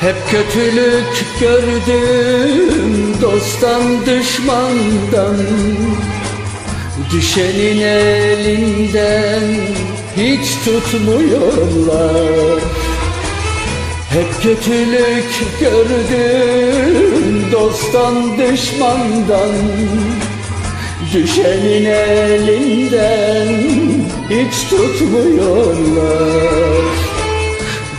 Hep kötülük gördüm dosttan düşmandan. Düşenin elinden hiç tutmuyorlar. Hep kötülük gördüm dosttan düşmandan. Düşenin elinden hiç tutmuyorlar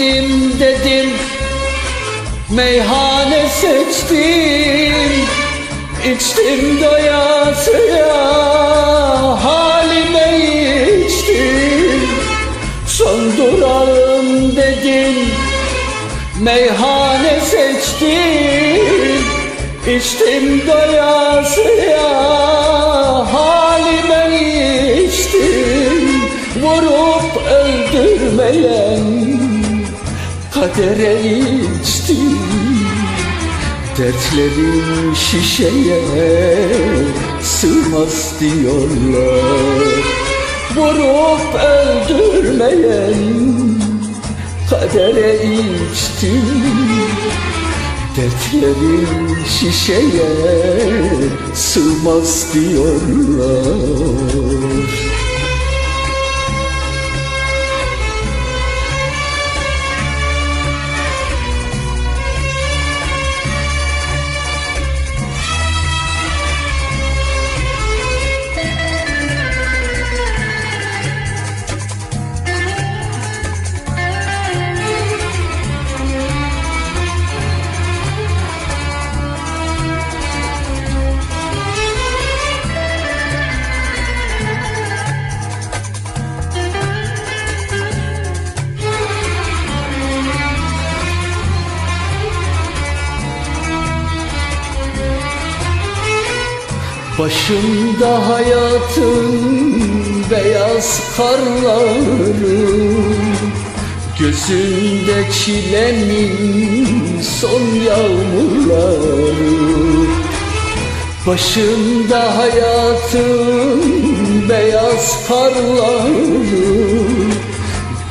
Ümidim dedim. Meyhane seçtim İçtim doyasıya. Halime içtim Son durağım dedim. Meyhane seçtim İçtim doyasıya Kadere içtim Dertlerim şişeye sığmaz diyorlar. Vurup öldürmeyen kadere içtim Dertlerim şişeye sığmaz diyorlar Başımda hayatın beyaz karları Gözümde çilenin son yağmurları. Başımda hayatın beyaz karları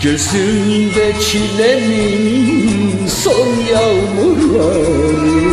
Gözümde çilenin son yağmurları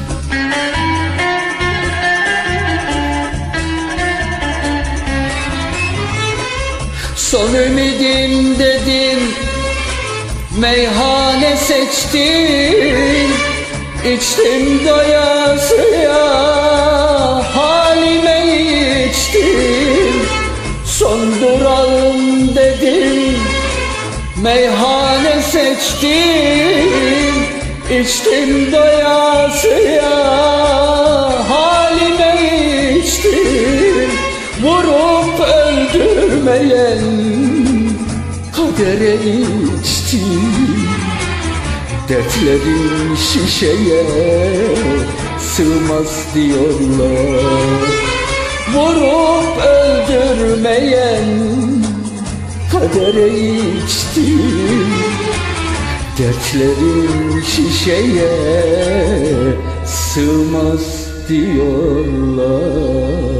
Son ümidim dedim Meyhane seçtim İçtim doyasıya Halime içtim. Son durağım dedim Meyhane seçtim. İçtim doyasıya Halime kadere içtim Dertlerin şişeye sığmaz diyorlar. Vurup öldürmeyen kadere içtim Dertlerin şişeye sığmaz diyorlar